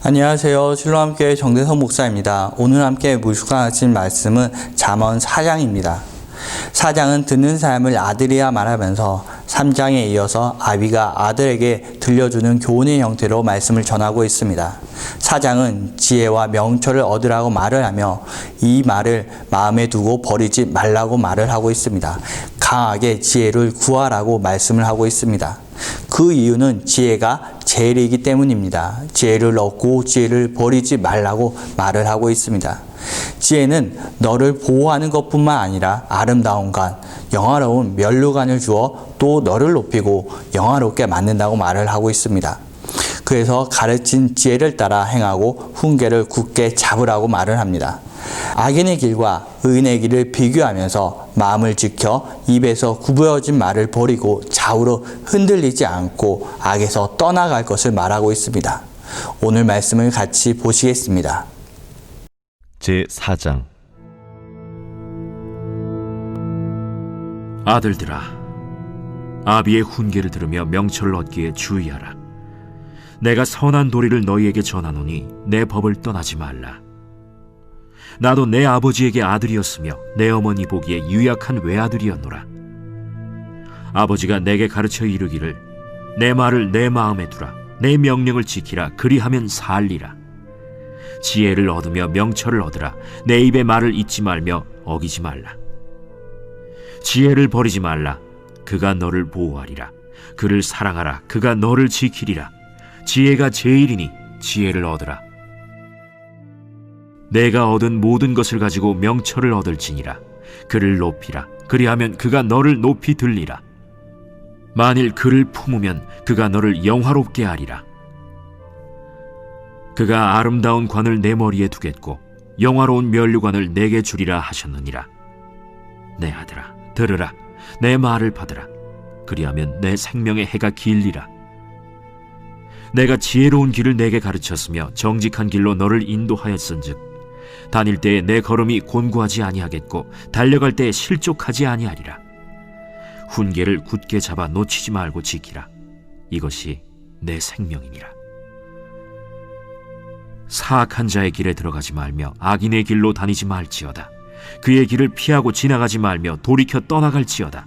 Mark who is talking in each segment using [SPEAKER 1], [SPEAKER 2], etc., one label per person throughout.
[SPEAKER 1] 안녕하세요. 신로함교회 정대선 목사입니다. 오늘 함께 묵상하신 말씀은 잠언 4장입니다. 4장은 듣는 사람을 아들이야 말하면서 3장에 이어서 아비가 아들에게 들려주는 교훈의 형태로 말씀을 전하고 있습니다. 4장은 지혜와 명철을 얻으라고 말을 하며 이 말을 마음에 두고 버리지 말라고 말을 하고 있습니다. 강하게 지혜를 구하라고 말씀을 하고 있습니다. 그 이유는 지혜가 제일이기 때문입니다. 지혜를 얻고 지혜를 버리지 말라고 말을 하고 있습니다. 지혜는 너를 보호하는 것뿐만 아니라 아름다운 간, 영화로운 면류관을 주어 또 너를 높이고 영화롭게 만든다고 말을 하고 있습니다. 그래서 가르친 지혜를 따라 행하고 훈계를 굳게 잡으라고 말을 합니다. 악인의 길과 의인의 길을 비교하면서 마음을 지켜 입에서 구부러진 말을 버리고 좌우로 흔들리지 않고 악에서 떠나갈 것을 말하고 있습니다. 오늘 말씀을 같이 보시겠습니다.
[SPEAKER 2] 제 4장
[SPEAKER 3] 아들들아, 아비의 훈계를 들으며 명철을 얻기에 주의하라. 내가 선한 도리를 너희에게 전하노니 내 법을 떠나지 말라. 나도 내 아버지에게 아들이었으며 내 어머니 보기에 유약한 외아들이었노라. 아버지가 내게 가르쳐 이르기를 내 말을 내 마음에 두라. 내 명령을 지키라. 그리하면 살리라. 지혜를 얻으며 명철을 얻으라. 내 입의 말을 잊지 말며 어기지 말라. 지혜를 버리지 말라. 그가 너를 보호하리라. 그를 사랑하라. 그가 너를 지키리라. 지혜가 제일이니 지혜를 얻으라. 내가 얻은 모든 것을 가지고 명철을 얻을지니라. 그를 높이라. 그리하면 그가 너를 높이 들리라. 만일 그를 품으면 그가 너를 영화롭게 하리라. 그가 아름다운 관을 내 머리에 두겠고 영화로운 면류관을 내게 주리라 하셨느니라. 내 아들아, 들으라. 내 말을 받으라. 그리하면 내 생명의 해가 길리라. 내가 지혜로운 길을 내게 가르쳤으며 정직한 길로 너를 인도하였은즉 다닐 때에 내 걸음이 곤고하지 아니하겠고 달려갈 때에 실족하지 아니하리라. 훈계를 굳게 잡아 놓치지 말고 지키라. 이것이 내 생명이니라. 사악한 자의 길에 들어가지 말며 악인의 길로 다니지 말지어다. 그의 길을 피하고 지나가지 말며 돌이켜 떠나갈지어다.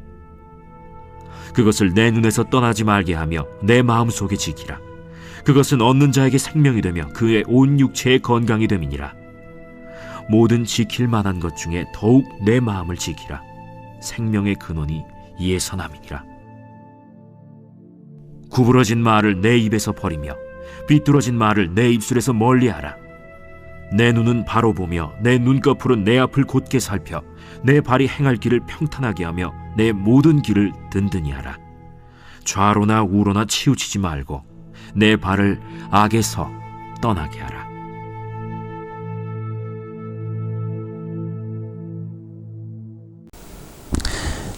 [SPEAKER 3] 그것을 내 눈에서 떠나지 말게 하며 내 마음 속에 지키라. 그것은 얻는 자에게 생명이 되며 그의 온 육체의 건강이 됨이니라. 모든 지킬 만한 것 중에 더욱 내 마음을 지키라. 생명의 근원이 남이니라. 구부러진 말을 내 입에서 버리며 비뚤어진 말을 내 입술에서 멀리하라. 내 눈은 바로 보며 내 눈꺼풀은 내 앞을 곧게 살펴 내 발이 행할 길을 평탄하게 하며 내 모든 길을 든든히 하라. 좌로나 우로나 치우치지 말고 내 발을 악에서 떠나게 하라.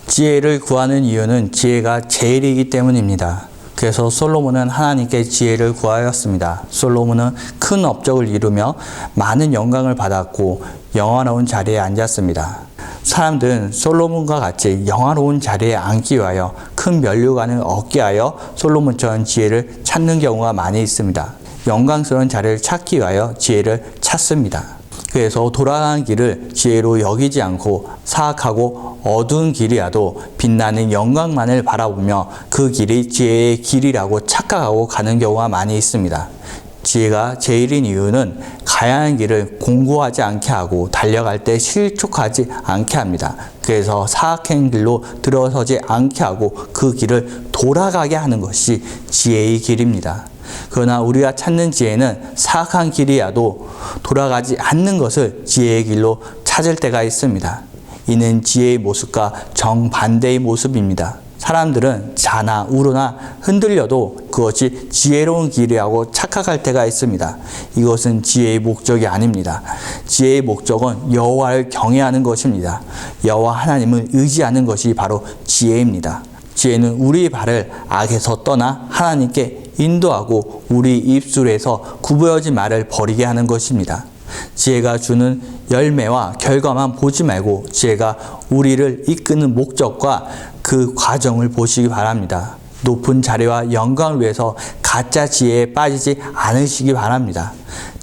[SPEAKER 1] 지혜를 구하는 이유는 지혜가 제일이기 때문입니다. 그래서 솔로몬은 하나님께 지혜를 구하였습니다. 솔로몬은 큰 업적을 이루며 많은 영광을 받았고 영화로운 자리에 앉았습니다. 사람들은 솔로몬과 같이 영화로운 자리에 앉기 위하여 큰 면류관을 얻게 하여 솔로몬처럼 지혜를 찾는 경우가 많이 있습니다. 영광스러운 자리를 찾기 위하여 지혜를 찾습니다. 그래서 돌아가는 길을 지혜로 여기지 않고 사악하고 어두운 길이라도 빛나는 영광만을 바라보며 그 길이 지혜의 길이라고 착각하고 가는 경우가 많이 있습니다. 지혜가 제일인 이유는 가야 하는 길을 공고하지 않게 하고 달려갈 때 실족하지 않게 합니다. 그래서 사악한 길로 들어서지 않게 하고 그 길을 돌아가게 하는 것이 지혜의 길입니다. 그러나 우리가 찾는 지혜는 사악한 길이라도 돌아가지 않는 것을 지혜의 길로 찾을 때가 있습니다. 이는 지혜의 모습과 정반대의 모습입니다. 사람들은 자나 우르나 흔들려도 그것이 지혜로운 길이라고 착각할 때가 있습니다. 이것은 지혜의 목적이 아닙니다. 지혜의 목적은 여호와를 경외하는 것입니다. 여호와 하나님을 의지하는 것이 바로 지혜입니다. 지혜는 우리의 발을 악에서 떠나 하나님께 인도하고 우리 입술에서 구부러진 말을 버리게 하는 것입니다. 지혜가 주는 열매와 결과만 보지 말고 지혜가 우리를 이끄는 목적과 그 과정을 보시기 바랍니다. 높은 자리와 영광을 위해서 가짜 지혜에 빠지지 않으시기 바랍니다.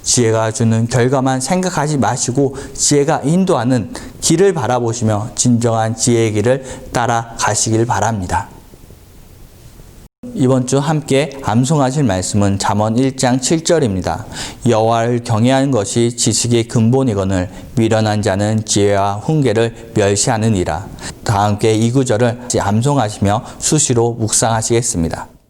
[SPEAKER 1] 지혜가 주는 결과만 생각하지 마시고 지혜가 인도하는 길을 바라보시며 진정한 지혜의 길을 따라가시길 바랍니다. 이번 주 함께 암송하실 말씀은 잠언 1장 7절입니다. 여호와를 경외하는 것이 지식의 근본이거늘 미련한 자는 지혜와 훈계를 멸시하느니라. 다 함께 이 구절을 암송하시며 수시로 묵상하시겠습니다.